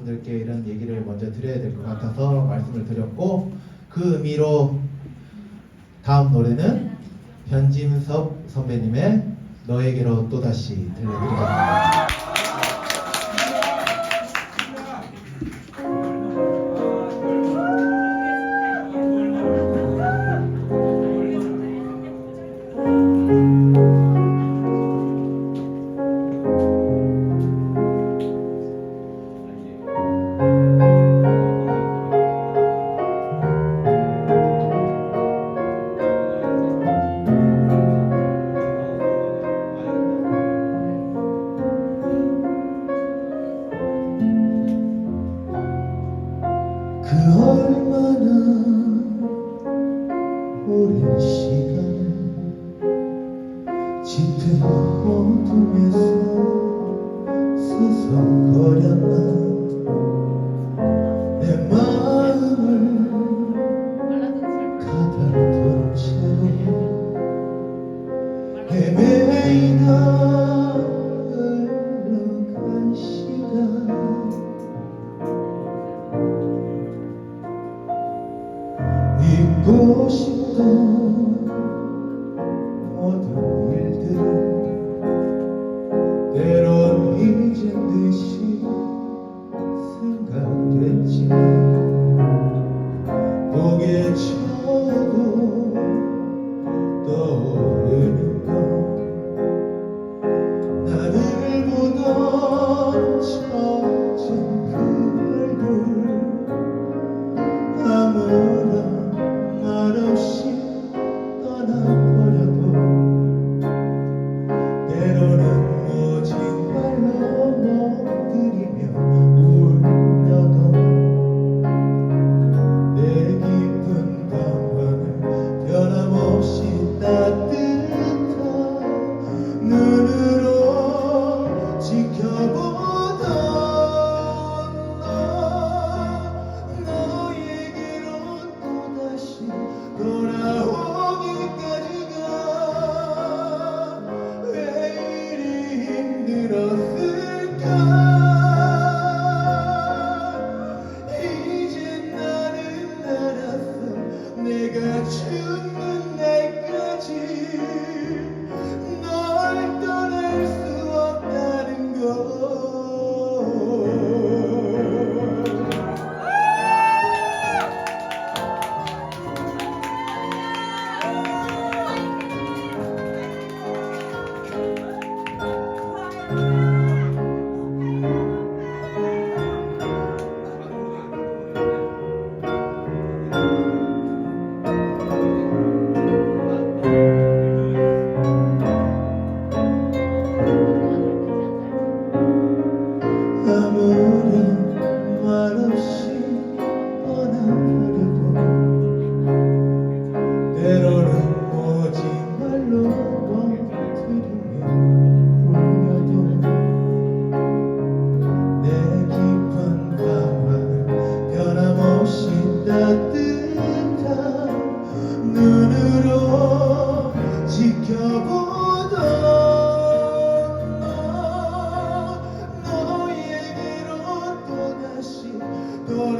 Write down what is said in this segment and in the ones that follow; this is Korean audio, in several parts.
분들께 이런 얘기를 먼저 드려야 될 것 같아서 말씀을 드렸고 그 의미로 다음 노래는 변진섭 선배님의 너에게로 또다시 들려드리겠습니다. 그 얼마나 오랜 시간 짙은 어둠에서 서성거렸나 싶던 모든 일들을 때론 잊은 듯이 생각됐지만 고개 쳐도 아무런 말 없이 떠나버려도 때로는 오직 말로 멈추며 울려도 내 깊은 방황을 변함없이 따뜻한 눈으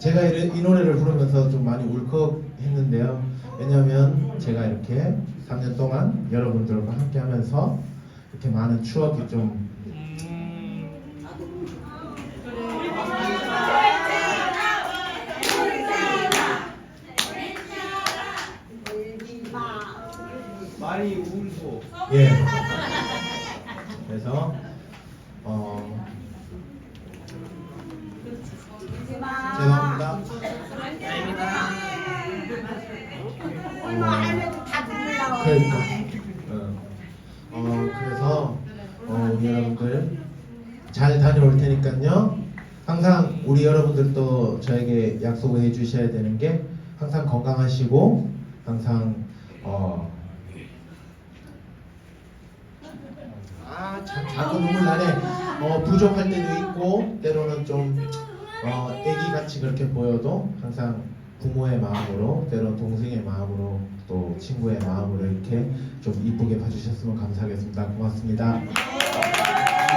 제가 이, 이 노래를 부르면서 좀 많이 울컥했는데요. 왜냐하면 제가 이렇게 3년 동안 여러분들과 함께 하면서 이렇게 많은 추억이 좀 많이 울고 예. 그래서 어, 죄송합니다. 얼마 다. 그러니까. 어, 어, 그래서 어, 우리 여러분들 잘 다녀올 테니까요. 항상 우리 여러분들도 저에게 약속을 해주셔야 되는 게 항상 건강하시고 항상 어. 아, 참 자꾸 눈물 나네. 어, 부족할 때도 있고 때로는 좀 어, 애기 같이 그렇게 보여도 항상 부모의 마음으로 때론 동생의 마음으로 또 친구의 마음으로 이렇게 좀 이쁘게 봐주셨으면 감사하겠습니다. 고맙습니다. 네.